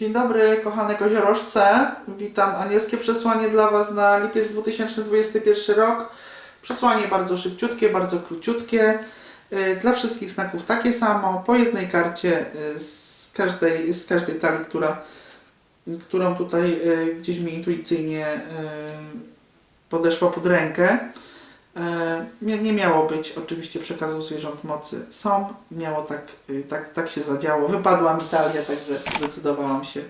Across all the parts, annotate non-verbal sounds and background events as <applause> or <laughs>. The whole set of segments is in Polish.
Dzień dobry, kochane koziorożce. Witam. Anielskie przesłanie dla Was na lipiec 2021 rok. Przesłanie bardzo szybciutkie, bardzo króciutkie. Y, Dla wszystkich znaków takie samo, po jednej karcie y, z każdej, z każdej talii, która, którą tutaj y, gdzieś mi intuicyjnie podeszła pod rękę. E, Nie, nie miało być oczywiście przekazów zwierząt mocy. Są, miało tak, y, tak, tak się zadziało. Wypadła mi talia, także zdecydowałam się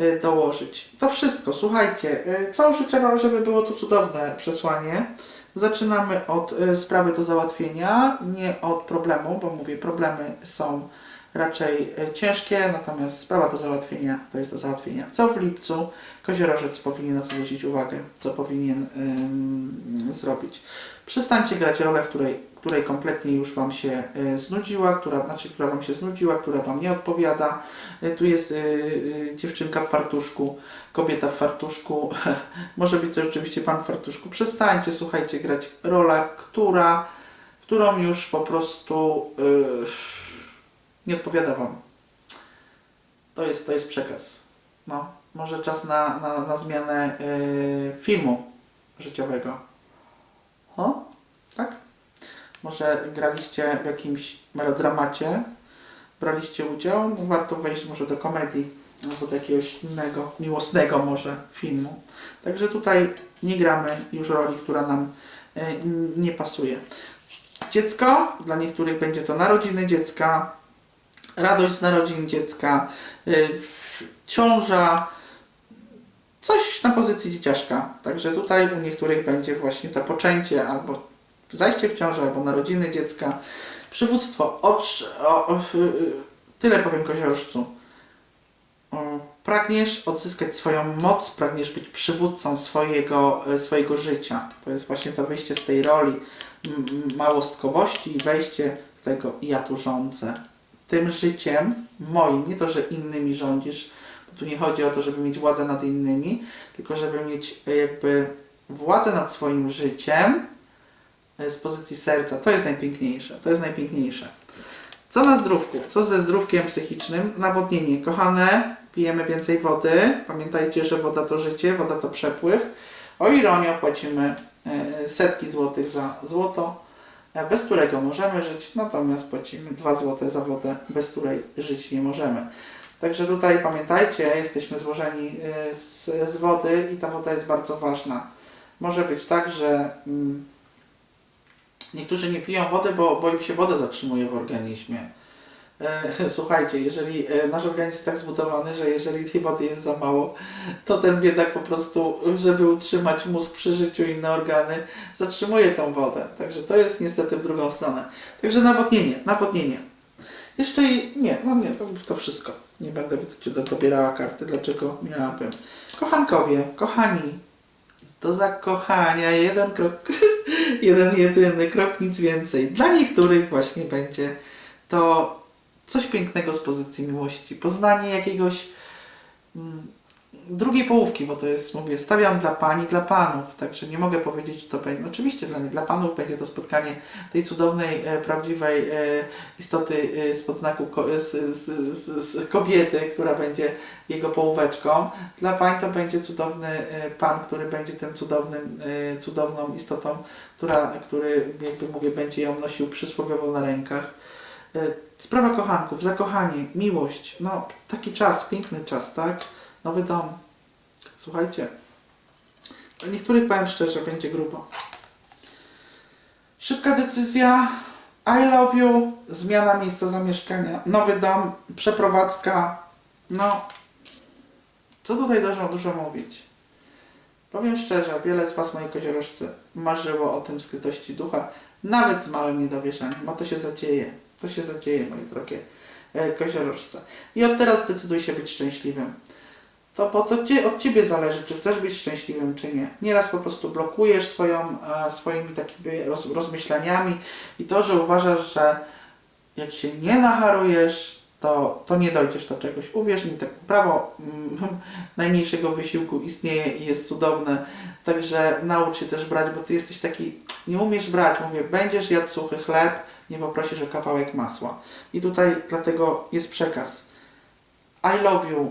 y, dołożyć. To wszystko, słuchajcie. y, Co życzę Wam, żeby było to cudowne przesłanie. Zaczynamy od sprawy do załatwienia, nie od problemu, bo mówię, problemy są raczej y, ciężkie, natomiast sprawa do załatwienia to jest do załatwienia. Co w lipcu koziorożec powinien na co zwrócić uwagę, co powinien ym, zrobić. Przestańcie grać rolę, której, której kompletnie już Wam się y, znudziła, która, znaczy, która Wam się znudziła, która Wam nie odpowiada. Y, tu jest y, y, dziewczynka w fartuszku, kobieta w fartuszku, <laughs> może być to rzeczywiście Pan w fartuszku. Przestańcie, słuchajcie, grać rolę, która, którą już po prostu y, nie odpowiada Wam. To jest, to jest przekaz. No, może czas na, na, na zmianę y, filmu życiowego. O, tak? Może graliście w jakimś melodramacie, braliście udział, no warto wejść może do komedii albo do jakiegoś innego, miłosnego może filmu. Także tutaj nie gramy już roli, która nam y, nie pasuje. Dziecko, dla niektórych będzie to narodziny dziecka, radość z narodzin dziecka, y, ciąża, coś na pozycji dzieciaszka. Także tutaj u niektórych będzie właśnie to poczęcie albo zajście w ciążę, albo narodziny dziecka, przywództwo. O, o, y, y, tyle powiem koziorożcu. O, Pragniesz odzyskać swoją moc, pragniesz być przywódcą swojego, e, swojego życia. To jest właśnie to wyjście z tej roli małostkowości i wejście tego ja tu rządzę. Tym życiem moim, nie to, że innymi rządzisz, tu nie chodzi o to, żeby mieć władzę nad innymi, tylko żeby mieć e, jakby władzę nad swoim życiem e, z pozycji serca. To jest najpiękniejsze. To jest najpiękniejsze. Co na zdrówku? Co ze zdrówkiem psychicznym? Nawodnienie. Kochane, pijemy więcej wody. Pamiętajcie, że woda to życie, woda to przepływ. O ironio płacimy e, setki złotych za złoto, bez którego możemy żyć, natomiast płacimy 2 złote za wodę, bez której żyć nie możemy. Także tutaj pamiętajcie, jesteśmy złożeni e, z, z wody i ta woda jest bardzo ważna. Może być tak, że mm, niektórzy nie piją wody, bo, bo im się woda zatrzymuje w organizmie. E, <laughs> Słuchajcie, jeżeli e, nasz organizm jest tak zbudowany, że jeżeli tej wody jest za mało, to ten biedak po prostu, żeby utrzymać mózg przy życiu i inne organy, zatrzymuje tą wodę. Także to jest niestety w drugą stronę. Także nawodnienie, nawodnienie. Jeszcze i, nie, no nie, to, wszystko. Nie będę do- dobierała karty, dlaczego miałabym. Kochankowie, kochani, do zakochania jeden krok, <laughs> jeden jedyny krok, nic więcej. Dla niektórych właśnie będzie to coś pięknego z pozycji miłości. Poznanie jakiegoś mm, drugiej połówki, bo to jest, mówię, stawiam dla pani, dla panów, także nie mogę powiedzieć, czy to będzie. Oczywiście dla, dla panów będzie to spotkanie tej cudownej, e, prawdziwej e, istoty e, spod znaku ko, z, z, z, z kobiety, która będzie jego połóweczką. Dla pań to będzie cudowny e, pan, który będzie tym cudownym, e, cudowną istotą, która, który, jakby mówię, będzie ją nosił przysłowiowo na rękach. E, Sprawa kochanków, zakochanie, miłość, no taki czas, piękny czas, tak? Nowy dom. Słuchajcie, niektórych powiem szczerze, będzie grubo. Szybka decyzja, I love you, zmiana miejsca zamieszkania, nowy dom, przeprowadzka, no co tutaj dużo, dużo mówić. Powiem szczerze, wiele z Was, moi koziorożcy, marzyło o tym skrytości ducha, nawet z małym niedowierzaniem, bo to się zadzieje. To się zadzieje, moje drogie e, koziorożce. I od teraz zdecyduj się być szczęśliwym. To bo to od Ciebie zależy, czy chcesz być szczęśliwym, czy nie. Nieraz po prostu blokujesz swoją, e, swoimi takimi roz, rozmyślaniami i to, że uważasz, że jak się nie nacharujesz, to, to nie dojdziesz do czegoś. Uwierz mi, tak prawo mm, <laughs> najmniejszego wysiłku istnieje i jest cudowne. Także naucz się też brać, bo ty jesteś taki, nie umiesz brać. Mówię, będziesz jadł suchy chleb, nie poprosisz o kawałek masła. I tutaj dlatego jest przekaz. I love you.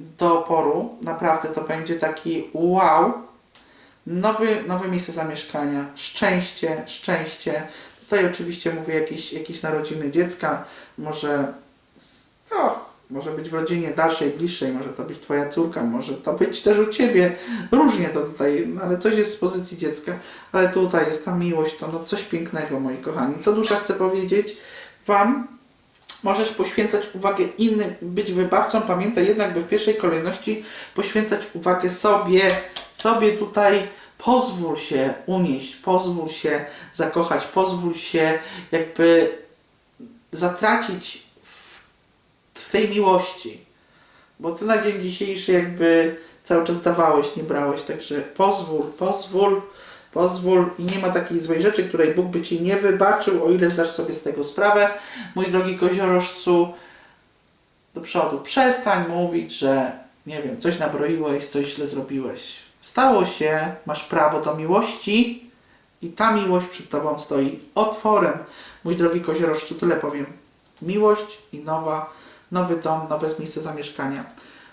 do oporu. Naprawdę to będzie taki wow. Nowy, nowe miejsce zamieszkania, szczęście, szczęście. Tutaj oczywiście mówię jakieś, jakieś narodziny dziecka, może, może być w rodzinie dalszej, bliższej, może to być Twoja córka, może to być też u Ciebie. Różnie to tutaj, no, ale coś jest z pozycji dziecka, ale tutaj jest ta miłość, to no coś pięknego, moi kochani. Co dusza chce powiedzieć Wam? Możesz poświęcać uwagę innym, być wybawcą. Pamiętaj jednak, by w pierwszej kolejności poświęcać uwagę sobie. Sobie tutaj pozwól się unieść, pozwól się zakochać, pozwól się jakby zatracić tej miłości. Bo ty na dzień dzisiejszy jakby cały czas dawałeś, nie brałeś. Także pozwól, pozwól, pozwól i nie ma takiej złej rzeczy, której Bóg by ci nie wybaczył, o ile zdasz sobie z tego sprawę. Mój drogi koziorożcu, do przodu. Przestań mówić, że nie wiem, coś nabroiłeś, coś źle zrobiłeś. Stało się, masz prawo do miłości i ta miłość przed tobą stoi otworem. Mój drogi koziorożcu, tyle powiem. Miłość i nowa, nowy dom, nowe miejsce zamieszkania.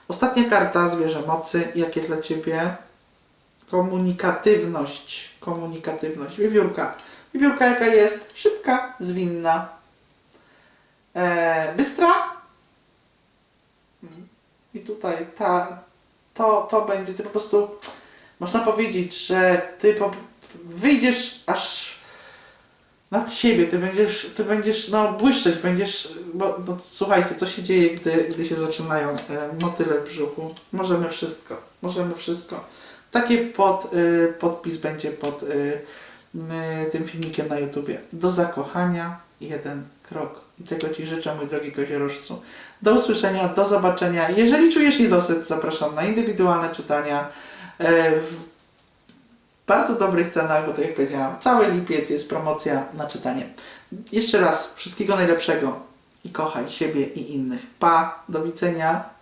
Ostatnia karta, zwierzę mocy. Jakie dla ciebie? Komunikatywność. Komunikatywność. Wiewiórka. Wiewiórka jaka jest? Szybka, zwinna. E, bystra? I tutaj ta, to, to będzie, ty po prostu, można powiedzieć, że ty po, wyjdziesz aż nad siebie, ty będziesz, ty będziesz no, błyszczeć, będziesz, bo no, słuchajcie, co się dzieje, gdy, gdy się zaczynają e, motyle w brzuchu. Możemy wszystko, możemy wszystko. Taki pod, y, podpis będzie pod y, tym filmikiem na YouTubie. Do zakochania jeden krok. I tego Ci życzę, mój drogi koziorożcu. Do usłyszenia, do zobaczenia. Jeżeli czujesz niedosyt, zapraszam na indywidualne czytania e, bardzo dobrych cenach, bo tak jak powiedziałam, cały lipiec jest promocja na czytanie. Jeszcze raz, wszystkiego najlepszego i kochaj siebie i innych. Pa, do widzenia.